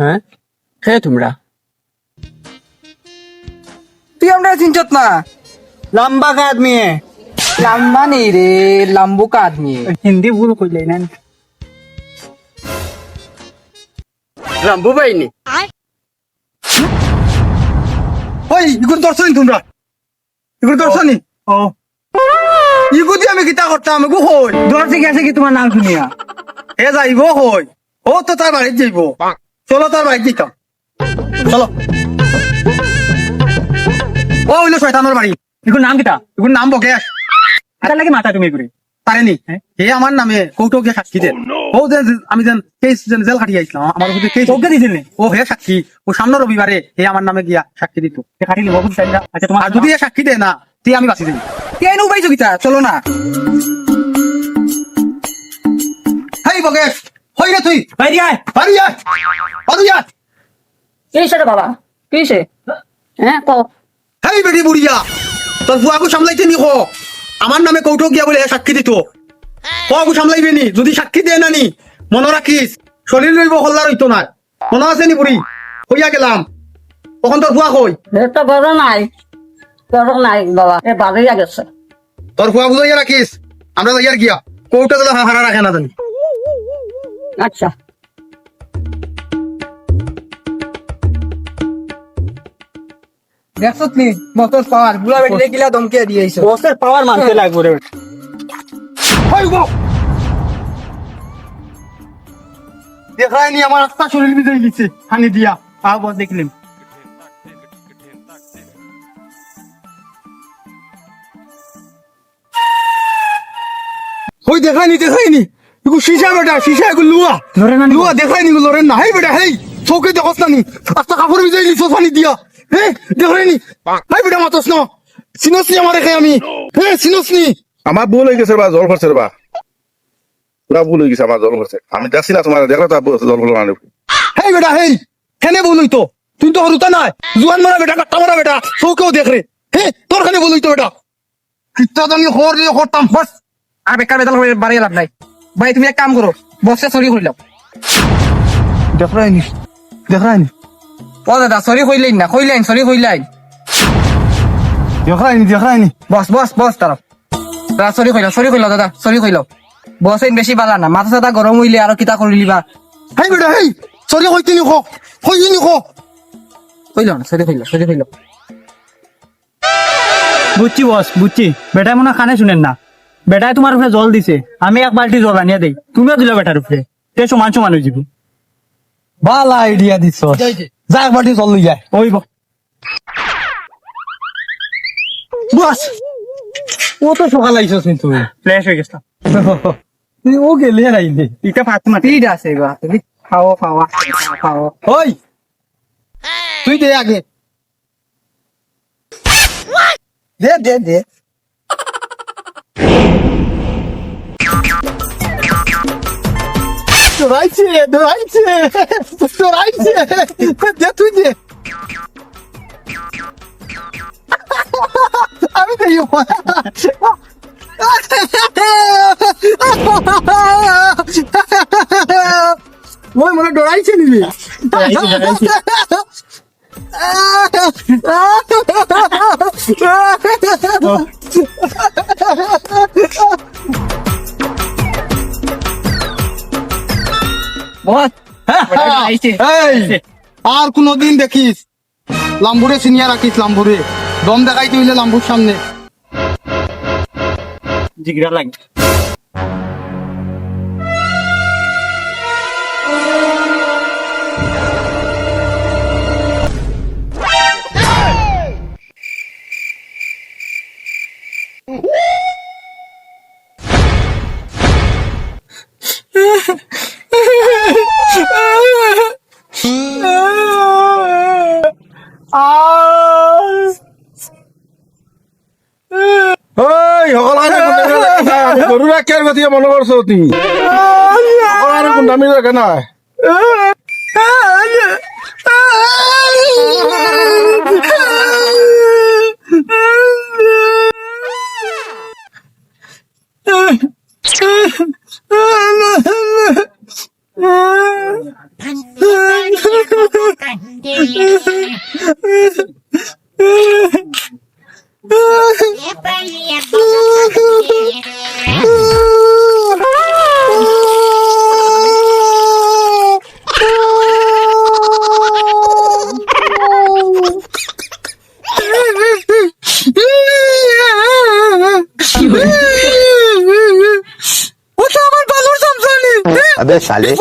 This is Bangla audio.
হ্যাঁ? হ্যাঁ তোমরা। তুই আমরা চিনছত না? লম্বা কা আদমি লম্বা নেই রে লম্বু কা আদমি হিন্দি ভুল কইলাই না। লম্বু ভাই নি ওই ইগুন দর্শনী তোমরা? ইগুন দর্শনী ও। ইগু দিয়ে আমি কিতা করতাম গু হই। দর্শনী গেছে কি তোমার নাম শুনিয়া? হে যাইব হই। ও তো তার বাড়িতে যাইব। চলো তার বাড়িতে যেতাম চলো। ও হইল শয়তানোর বাড়ি। ইকুর নাম কিটা ইগুর নাম বকেশ। আটা লাগে মাথা তুমি করে পারেনি। হে আমার নামে কৌটক দিয়ে সাক্ষী দেন। ও যে আমি যেন কেস যেন জেল খাটিয়ে আইছিলাম আমার উপরে কেস তোকে দিছিলেন ও হে সাক্ষী ও সামনে রবিবারে হে আমার নামে গিয়া সাক্ষী দিত। খাটি চাইলা আচ্ছা তোমার আর যদি এ সাক্ষী দেয় না তে আমি বাঁচি যাই কেন উপায় গীতা চলো না। হেই বকেশ হই রে তুই। বাইরে আয়। বাড়ি আয় আয়। কিসে রে বাবা? কিসে হ্যাঁ ক। হেই বেটি বুড়িয়া তোর বুয়াকু সামলাইতে নি কো? আমার নামে কৌটক গিয়া বলে সাক্ষী দিত। কগু সামলাইবে নি? যদি সাক্ষী দেয় না নি মনে রাখিস শরীর রইব হল্লা রইতো না মনে আছে নি বুড়ি হইয়া গেলাম। তখন তোর বুয়া কই তো নাই। বাবা। এ বাড়িয়া গেছে। তোর বুয়া বুঝাইয়া রাখিস আমরা যাইয়ার গিয়া কৌটা দিলে হারা রাখে না জানি আচ্ছা। দেখছত নি মতর পাওয়ার বুড়া বেটিলে গিলা দমকে দিয়ে বসের পাওয়ার মানতে লাগবে রে হই দেখাই নি আমার আত্মা শরীর বিজয় গেছে হানি দিয়া আও বস দেখলিম হই দেখাই নি দেখাই নি। এগু শিশা বেটা শিশা এগু লুয়া লরে না? নি? লুয়া দেখাই নি লরেন না হেই বেটা হেই চৌকে দেখস না নি? আস্তা কাপড় বিজয় গেছে দিয়া। হে দেখাই নি হেই বেটা মাতস না। সিনস নি আমার রেখে আমি। হে সিনস। নি আমার ভুল হয়ে গেছে বা জল ভরছে বা। পুরা ভুল হয়ে গেছে আমার জল ভরছে। আমি দেখছি না তোমার দেখো তো জল ভরলো না হেই বেটা হেই। কেনে বলুই তো তুই তো হরুতা নাই। জুয়ান মারা বেটা কাটা মারা বেটা। চৌকেও দেখ রে হে তোর খানে বলুই তো বেটা? কিত্তা দামি হর রে হরতাম বাস। আর বেকার বেতাল হয়ে বাড়ি লাভ নাই। ভাই তুমি এক কাম করো। বসে সরি করিলাম দেখাই নি দেখাই নি ও দাদা সরি কইলেন না কইলেন সরি কইলেন। দেখাই নি দেখাই নি বস বস বস তারা দাদা সরি কইলাম সরি কইলাম দাদা সরি কইলাম বস এন বেশি বালা না মাথা সাথা গরম হইলে আর কিতা করিলি বা হেই বেটা হেই সরি কইতে নি খো কই নি না সরি কইলাম সরি কইলাম বুঝছি বস বুঝছি বেটাই মনে হয় কানে শুনেন না। বেটাই তোমার উপরে জল দিছে আমি এক বালতি জল আনিয়া দেই। তুমিও দিলে বেটার উপরে তে সমান সমান হয়ে যাব। বালা আইডিয়া দিছ। যা এক বাটি জল লই যায় ওই ব- বাস ও তো সকাল আইছস কিন্তু ফ্রেশ হয়ে গেছিলাম তুই ও গেলে নাই দে ইটা ফাত মাটি ঠিক আছে গা তুমি খাও খাওয়া খাও ওই তুই দে আগে দে দে দে দৌড়াইছে দৌড়াইছে দৌড়াইছে ওই মনে ডরাইছে নিবি। আর কোনদিন দেখিস, লাম্বুরে সিনিয়া রাখিস, লাম্বুরে। দম দেখাইতে হইলে লাম্বুর সামনে। জিগরা লাগে ওই সকল গরু রাখিয়ার কথা মনে করছ তুমি সকল গুন্ডামি রাখে না vez sale.